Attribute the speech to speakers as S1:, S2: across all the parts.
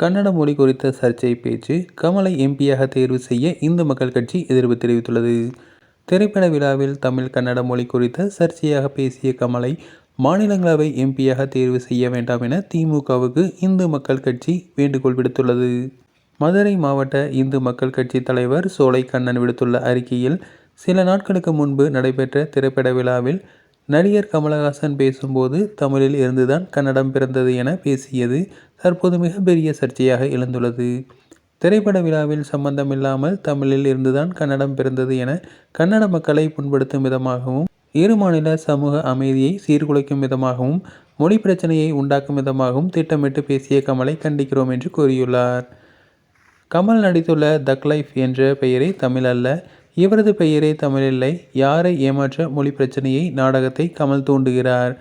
S1: கன்னட மொழி குறித்த சர்ச்சை பேச்சு கமலை எம்பியாக தேர்வு செய்ய இந்து மக்கள் கட்சி எதிர்ப்பு தெரிவித்துள்ளது. திரைப்பட விழாவில் தமிழ் கன்னட மொழி குறித்த சர்ச்சையாக பேசிய கமலை மாநிலங்களவை எம்பியாக தேர்வு செய்ய வேண்டாம் என திமுகவுக்கு இந்து மக்கள் கட்சி வேண்டுகோள் விடுத்துள்ளது. மதுரை மாவட்ட இந்து மக்கள் கட்சி தலைவர் சோலை கண்ணன் விடுத்துள்ள அறிக்கையில் சில நாட்களுக்கு முன்பு நடைபெற்ற திரைப்பட விழாவில் நடிகர் கமலஹாசன் பேசும்போது தமிழில் இருந்துதான் கன்னடம் பிறந்தது என பேசியது தற்போது மிகப்பெரிய சர்ச்சையாக எழுந்துள்ளது. திரைப்பட விழாவில் சம்பந்தமில்லாமல் தமிழில் இருந்துதான் கன்னடம் பிறந்தது என கன்னட மக்களை புண்படுத்தும் விதமாகவும் இரு மாநில சமூக அமைதியை சீர்குலைக்கும் விதமாகவும் மொழி பிரச்சனையை உண்டாக்கும் விதமாகவும் திட்டமிட்டு பேசிய கமலை கண்டிக்கிறோம் என்று கூறியுள்ளார். கமல் நடித்துள்ள தக் லைஃப் என்ற பெயரை தமிழ் அல்ல. இவரது பெயரே தமிழில்லை. யாரை ஏமாற்ற மொழி பிரச்சனையை நாடகத்தை கமல் தூண்டுகிறார்?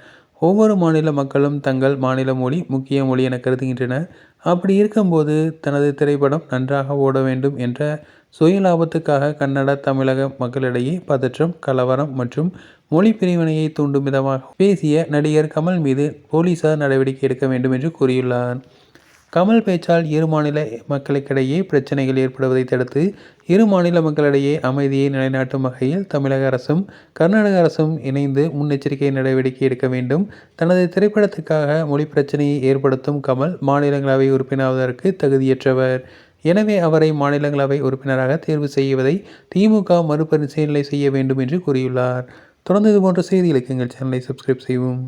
S1: ஒவ்வொரு மாநில மக்களும் தங்கள் மாநில மொழி முக்கிய மொழி என கருதுகின்றனர். அப்படி இருக்கும்போது தனது திரைப்படம் நன்றாக ஓட வேண்டும் என்ற சுய லாபத்துக்காக கன்னட தமிழக மக்களிடையே பதற்றம் கலவரம் மற்றும் மொழி பிரிவினையை தூண்டும் விதமாக பேசிய நடிகர் கமல் மீது போலீசார் நடவடிக்கை எடுக்க வேண்டும் என்று கூறியுள்ளார். கமல் பேச்சால் இரு மாநில மக்களுக்கிடையே பிரச்சனைகள் ஏற்படுவதை தடுத்து இரு மாநில மக்களிடையே அமைதியை நிலைநாட்டும் வகையில் தமிழக அரசும் கர்நாடக அரசும் இணைந்து முன்னெச்சரிக்கை நடவடிக்கை எடுக்க வேண்டும். தனது திரைப்படத்துக்காக மொழி பிரச்சனையை ஏற்படுத்தும் கமல் மாநிலங்களவை உறுப்பினராவதற்கு தகுதியற்றவர். எனவே அவரை மாநிலங்களவை உறுப்பினராக தேர்வு செய்வதை திமுக மறுபரிசீலனை செய்ய வேண்டும் என்று கூறியுள்ளார். தொடர்ந்து இதுபோன்ற செய்திகளுக்கு எங்கள் சேனலை சப்ஸ்கிரைப் செய்வோம்